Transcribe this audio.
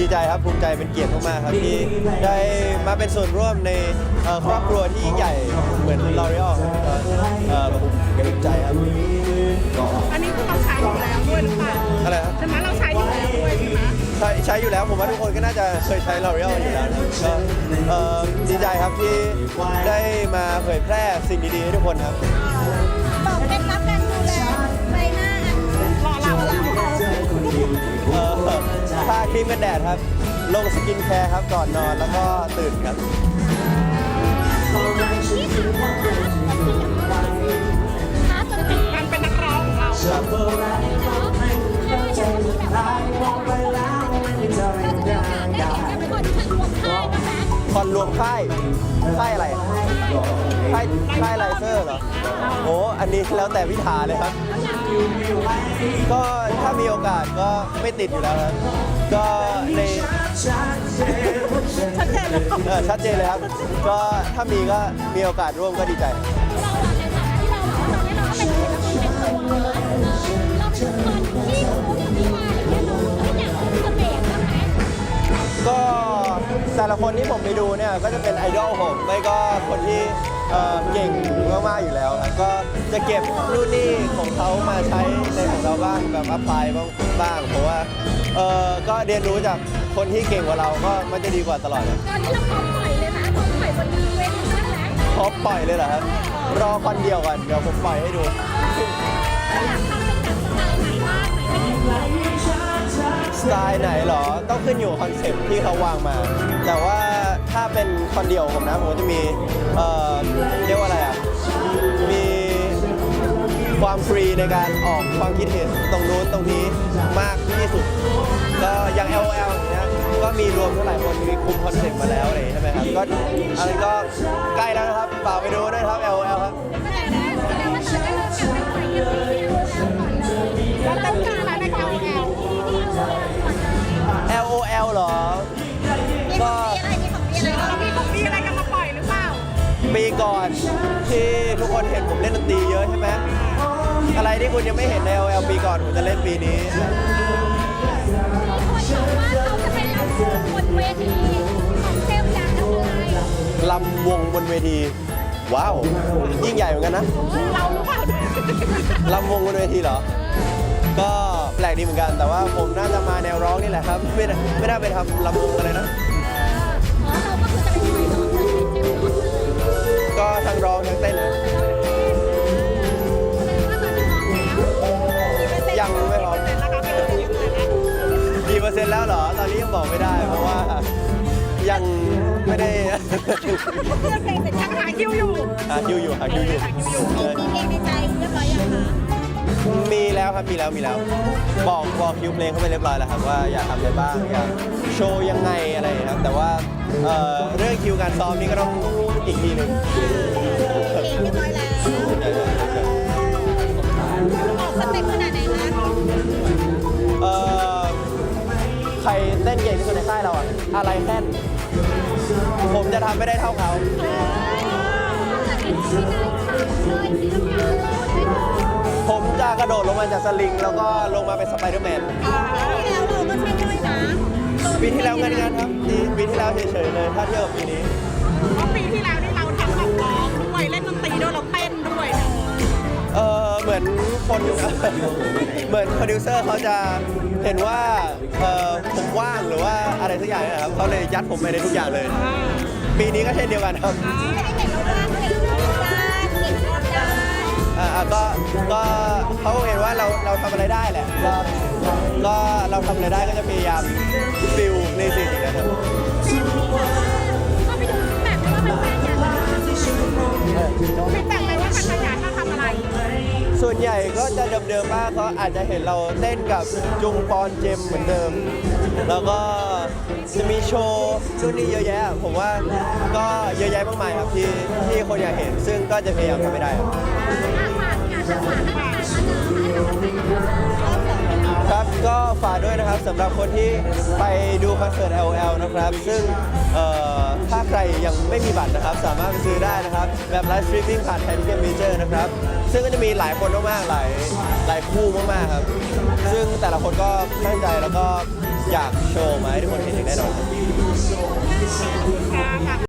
เป็นเกียรติมากๆครับที่ได้มาเป็นส่วนร่วมในเอ่อครอบครัวที่ยิ่งใหญ่เหมือนลอรีออลครับก็เอ่อผมภูมิใจครับอันนี้คือเราใช้อยู่แล้วด้วยหรือเปล่าอะไรครับใช่ไหมเราใช้อยู่แล้วด้วยใช่ไหมใช้ใช้อยู่แล้วผมว่าทุกคนก็น่าจะเคยใช้ L'Oreal อยู่แล้วนะครับก็เอ่อดีใจครับที่ได้มาเผยแพร่สิ่งดีๆให้ทุกคนครับ รีมกันแดดครับ ลงสกินแคร์ครับก่อนนอนแล้วก็ตื่นครับ คนทางรวมค่ายบ้างไหมคอนรวมค่ายค่ายอะไรค่ายค่ายไลเซอร์เหรอโอ้อันนี้แล้วแต่พิธาเลยครับ ก็ถ้ามีโอกาสก็ไม่ติดอยู่แล้วครับก็ในชัดเจนเลยเออชัดเจนเลยครับ ก็ถ้ามีก็มีโอกาสร่วมก็ดีใจ แต่ละคนที่ผมไปดูเนี่ยก็จะเป็นไอดอลผมไม่ก็คนที่เอ่อเก่งมากๆอยู่แล้วครับก็จะเก็บนู่นนี่ของเขามาใช้ในของเราบ้างแบบอัพพลายบ้างบ้างเพราะว่าเออก็เรียนรู้จากคนที่เก่งกว่าเราก็มันจะดีกว่าตลอดครับตอนนี้เราพร้อมปล่อยเลยนะพร้อมปล่อยบนเวทีบ้างไหมพร้อมปล่อยเลยเหรอครับรอคอนเดียวก่อนเดี๋ยวผมปล่อยให้ดูเราอยากทำเป็นแบบสไตล์ไหนบ้างไหนไม่เห็นเลย สไตล์ไหนเหรอ ต้องขึ้นอยู่คอนเซ็ปต์ที่เขาวางมา แต่ว่าถ้าเป็นคอนเดียวผมนะผมจะมีเอ่อเรียกว่าอะไรอะ มีความฟรีในการออกความคิดเห็นตรงนู้นตรงนี้มากที่สุด ก็อย่าง L O L อย่างเงี้ยก็มีรวมเท่าไหร่คนมีคุมคอนเซ็ปต์มาแล้วอะไรอย่างงี้ใช่ไหมครับ ก็อันนี้ก็ใกล้แล้วนะครับฝากไปดูด้วยครับ อนที่ทุกคนเห็นผมเล่นดนตรีเยอะใช่ไหมอะไรที่คุณยังไม่เห็นใน L O L ปีก่อนผมจะเล่นปีนี้คนบอกว่าเขาจะเป็นลำวงบนเวทีของเซลล์อยากทำอะไรลำวงบนเวที ว้าว ยิ่งใหญ่เหมือนกันนะเราหรือเปล่าลำวงบนเวทีเหรอ ก็แปลกดีเหมือนกัน แต่ว่าผมน่าจะมาแนวร้องนี่แหละครับ ไม่น่าไม่น่าไปทำลำวงอะไรนะ ทั้งร้องทั้งเต้นเลยยังไม่พร้อมเสร็จแล้วครับเป็นยังไงนะกี่เปอร์เซ็นต์แล้วเหรอ ตอนนี้ยังบอกไม่ได้ เพราะว่ายังไม่ได้เพื่อนเพลงเสร็จยังหาคิวอยู่หาคิวอยู่หาคิวอยู่หาคิวอยู่เออมีเพลงในใจ มีแล้วครับมีแล้วมีแล้ว บอกบอกคิวเพลงเข้าไปเรียบร้อยแล้วครับว่าอยากทำอะไรบ้างอยากโชว์ยังไงอะไรครับ แต่ว่าเอ่อเรื่องคิวการซ้อมนี่ก็ต้องอีกทีหนึ่งเพลงเรียบร้อยแล้วออกสเต็ปขนาดไหนคะเอ่อใครเต้นเก่งที่สุดในค่ายเราอะอะไรแค่นผมจะทำไม่ได้เท่าเขา กระโดดลงมาจากสลิง แล้วก็ลงมาเป็นสไปเดอร์แมนที่แล้วเราก็ใช้ด้วยนะปีที่แล้วงานงานๆครับปีปีที่แล้วเฉยๆเลย ถ้าเทียบกับปีนี้เพราะปีที่แล้วนี่เราทั้งแบบร้องด้วยเล่นดนตรีด้วยเราเต้นด้วยเนี่ยเออเหมือนคนเหมือนโปรดิวเซอร์เขาจะเห็นว่าเออผมว่างหรือว่าอะไรทุกอย่างเนยนะครับเขาเลยยัดผมไปในทุกอย่างเลย ปีนี้ก็เช่นเดียวกันครับ ไม่ได้เห็นเราบ้างเห็น อ่าก็ก็เขาเห็นว่าเราเราทำอะไรได้แหละก็ก็เราทำอะไรได้ก็จะพยายามฟิลในสิ่งนี้นะครับก็ไปดูแบบว่ามันแฟนอยากทำดูฟีดแบ็กไหมว่าพันธยาถ้าทำอะไร ส่วนใหญ่ก็จะเดิมๆบ้ากเขาอาจจะเห็นเราเต้นกับจุงปอนเจมเหมือนเดิม แล้วก็จะมีโชว์นู่นนี่เยอะแยะ ผมว่าก็เยอะแยะมากมายครับที่ที่คนอยากเห็น ซึ่งก็จะพยายามทำให้ได้ครับฝากงานฝากให้แฟนมาเจอครับ ก็ฝากด้วยนะครับสำหรับคนที่ไปดูคอนเสิร์ต LL นะครับ ซึ่งเอ่อถ้าใครยังไม่มีบัตรนะครับ สามารถไปซื้อได้นะครับ แบบไลฟ์สตรีมมิ่งผ่านไทยทิเก็ตเมเจอร์นะครับ ซึ่งก็จะมีหลายคนมากๆหลายหลายคู่มากๆครับ ซึ่งแต่ละคนก็ตั้งใจแล้วก็อยากโชว์มาให้ทุกคนเห็นอย่างแน่นอนครับ ค่ะ